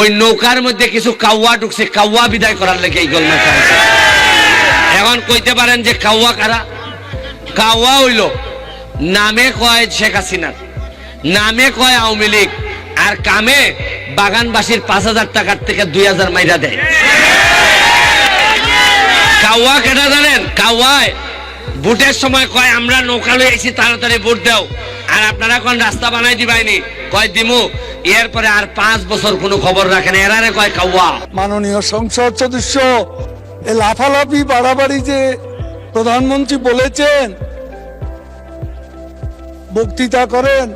ওই নৌকার মধ্যে কিছু কাউয়া ঢুকছে, কাউয়া বিদায় করার লেগে এই গোল মাথা আছে। এখন কইতে পারেন যে কাউয়া কারা? কাউয়া হইল, নামে কয় শেখ হাসিনা নামে কয় আওয়ামী লীগ, আর কামে বাগানবাসীর পাঁচ হাজার টাকার থেকে দুই হাজার মাইরা দেয়। কাউয়া কেটা জানেন? কাউয়ায়। ভোটের সময় কয়, আমরা নৌকা লই তাড়াতাড়ি ভোট দাও। আর আপনারা কোন রাস্তা বানাই দিবাইনি? কয়, দিমু এরপরে আর পাঁচ বছর কোনো খবর রাখেন এরারে কয় কাউয়া মাননীয় সংসদ সদস্য এ লাফালাফি বাড়াবাড়ি যে প্রধানমন্ত্রী বলেছেন বক্তৃতা করেন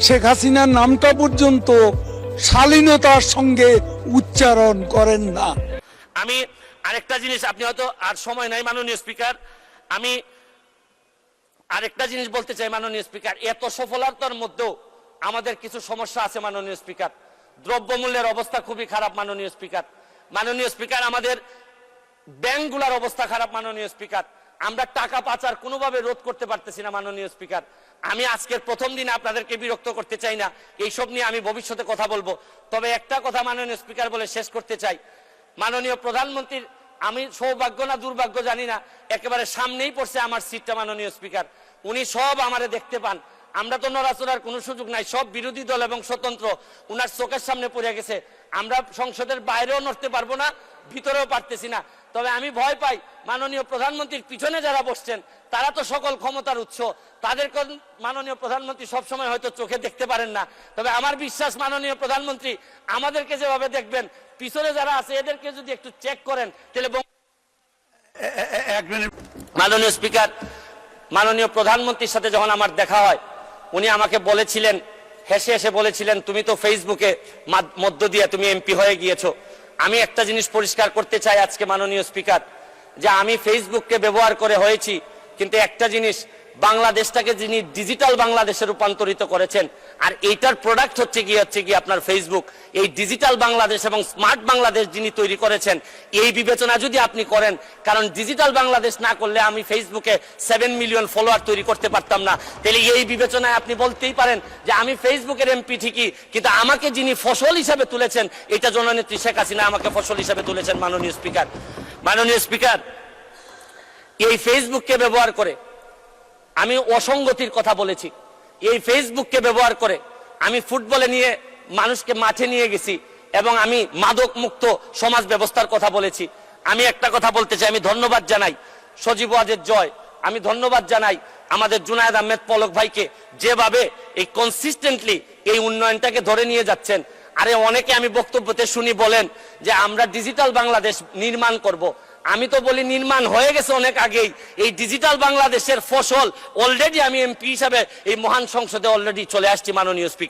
শেখ হাসিনার নামটা পর্যন্ত শালীনতার সঙ্গে উচ্চারণ করেন না। আমি আরেকটা জিনিস আপনি হয়তো আর সময় নাই মাননীয় স্পিকার আমি আরেকটা জিনিস বলতে চাই মাননীয় স্পিকার এত সফলতার মধ্যেও আমাদের কিছু সমস্যা আছে, মাননীয় স্পিকার। দ্রব্যমূল্যের অবস্থা খুবই খারাপ, মাননীয় স্পিকার। মাননীয় স্পিকার, আমাদের ব্যাংকগুলোর অবস্থা খারাপ, মাননীয় স্পিকার। আমরা টাকা পাচার কোনোভাবে রোধ করতে পারতেছি না, মাননীয় স্পিকার। আমি আজকের প্রথম দিন আপনাদেরকে বিরক্ত করতে চাই না। এইসব নিয়ে আমি ভবিষ্যতে কথা বলব। তবে একটা কথা মাননীয় স্পিকার বলে শেষ করতে চাই। মাননীয় প্রধানমন্ত্রীর, আমি সৌভাগ্য না দুর্ভাগ্য জানি না, একেবারে সামনেই পড়ছে আমার সিটটা, মাননীয় স্পিকার। উনি সব আমারে দেখতে পান। আমরা তো নড়াচড়ার কোনো সুযোগ নাই সব বিরোধী দল এবং স্বতন্ত্র উনার চোখের সামনে পড়ে গেছে। আমরা সংসদের বাইরেও নড়তে পারব না ভিতরেও পারতেছি না। তবে আমি ভয় পাই মাননীয় প্রধানমন্ত্রীর পিছনে যারা বসছেন তারা তো সকল ক্ষমতার উৎস। তাদের মাননীয় প্রধানমন্ত্রী সবসময় হয়তো চোখে দেখতে পারেন না। তবে আমার বিশ্বাস মাননীয় প্রধানমন্ত্রী আমাদেরকে যেভাবে দেখবেন পিছনে যারা আছে এদেরকে যদি একটু চেক করেন তাহলে মাননীয় স্পিকার মাননীয় প্রধানমন্ত্রীর সাথে যখন আমার দেখা হয় উনি আমাকে বলেছিলেন, হেসে হেসে বলেছিলেন, তুমি তো ফেসবুকে মধ্য দিয়ে তুমি এমপি হয়ে গিয়েছো। আমি একটা জিনিস পরিষ্কার করতে চাই আজকে মাননীয় স্পিকার, যে আমি ফেসবুককে ব্যবহার করে হয়েছি, কিন্তু একটা জিনিস বাংলাদেশটাকে যিনি ডিজিটাল বাংলাদেশে রূপান্তরিত করেছেন, আর এইটার প্রোডাক্ট হচ্ছে কি হচ্ছে কি আপনার ফেসবুক এই ডিজিটাল বাংলাদেশ এবং স্মার্ট বাংলাদেশ যিনি তৈরি করেছেন, এই বিবেচনা যদি আপনি করেন, কারণ ডিজিটাল বাংলাদেশ না করলে আমি ফেসবুকে সেভেন মিলিয়ন ফলোয়ার তৈরি করতে পারতাম না। তাহলে এই বিবেচনায় আপনি বলতেই পারেন যে আমি ফেসবুকের এমপি ঠিকই, কিন্তু আমাকে যিনি ফসল হিসাবে তুলেছেন, এটা জননেত্রী শেখ হাসিনা আমাকে ফসল হিসাবে তুলেছেন, মাননীয় স্পিকার মাননীয় স্পিকার এই ফেসবুককে ব্যবহার করে আমি অসঙ্গতির কথা বলেছি। এই ফেসবুককে ব্যবহার করে আমি ফুটবলে নিয়ে মানুষকে মাঠে নিয়ে গেছি এবং আমি মাদক মুক্ত সমাজ ব্যবস্থার কথা বলেছি। আমি একটা কথা বলতে চাই, আমি ধন্যবাদ জানাই সজীব ওয়াজের জয়। আমি ধন্যবাদ জানাই আমাদের জুনায়দ আহমেদ পলক ভাইকে যেভাবে এই কনসিস্টেন্টলি এই উন্নয়নটাকে ধরে নিয়ে যাচ্ছেন। আরে অনেকে আমি বক্তব্যতে শুনি বলেন যে আমরা ডিজিটাল বাংলাদেশ নির্মাণ করব। আমি তো বলি নির্মাণ হয়ে গেছে অনেক আগেই। এই ডিজিটাল বাংলাদেশের ফসল অলরেডি আমি এমপি হিসাবে এই মহান সংসদে অলরেডি চলে আসছি মাননীয় স্পিকার